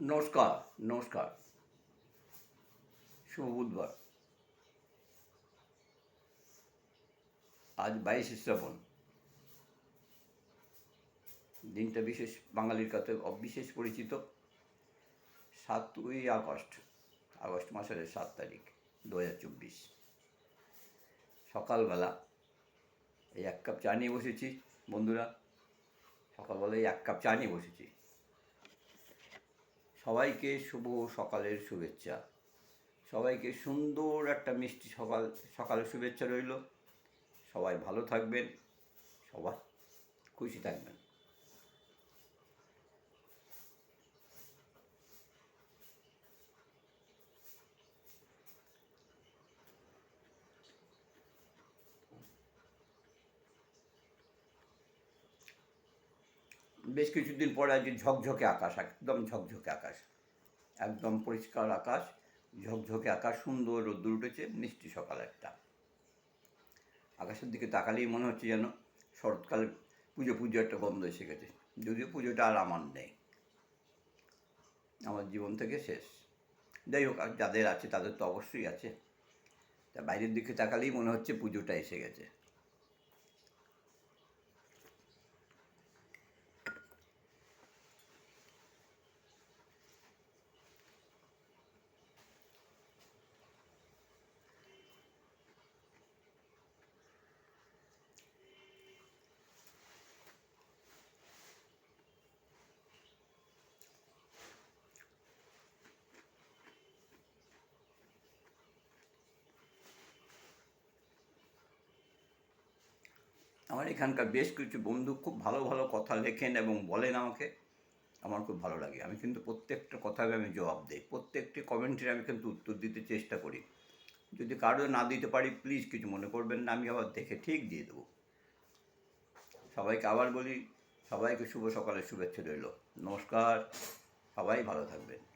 নমস্কার নমস্কার। শুভ বুধবার। আজ বাইশে শ্রাবণ। দিনটা বিশেষ, বাঙালির কাছে বিশেষ পরিচিত। সাতই আগস্ট আগস্ট মাসের সাত তারিখ দু হাজার চব্বিশ। সকালবেলা এই এক কাপ চা নিয়ে বসেছি, বন্ধুরা। সকালবেলা এই এক কাপ চা নিয়ে বসেছি। সবাইকে শুভ সকালের শুভেচ্ছা। সবাইকে সুন্দর একটা মিষ্টি সকাল, সকালের শুভেচ্ছা রইল। সবাই ভালো থাকবেন, সবাই খুশি থাকবেন। বেশ কিছুদিন পরে আজকে ঝকঝকে আকাশ, একদম ঝকঝকে আকাশ। একদম পরিষ্কার আকাশ, ঝকঝকে আকাশ, সুন্দর রোদ্দুর উঠেছে, মিষ্টি সকাল একটা। আকাশের দিকে তাকালেই মনে হচ্ছে যেন শরৎকালে পুজো পুজো একটা গন্ধ এসে গেছে। যদিও পুজোটা আর আমার নেই। আমার জীবন থেকে শেষ। যাই হোক যাদের আছে তাদের তো অবশ্যই আছে। তা বাইরের দিকে তাকালেই মনে হচ্ছে পুজোটা এসে গেছে। আমার এখানকার বেশ কিছু বন্ধু খুব ভালো ভালো কথা লেখেন এবং বলেন আমাকে। আমার খুব ভালো লাগে। আমি কিন্তু প্রত্যেকটা কথাকে আমি জবাব দিই। প্রত্যেকটি কমেন্টের আমি কিন্তু উত্তর দিতে চেষ্টা করি। যদি কারও না দিতে পারি প্লিজ কিছু মনে করবেন না, আমি আবার দেখে ঠিক দিয়ে দেবো। সবাইকে আবার বলি, সবাইকে শুভ সকালের শুভেচ্ছা রইল। নমস্কার, সবাই ভালো থাকবেন।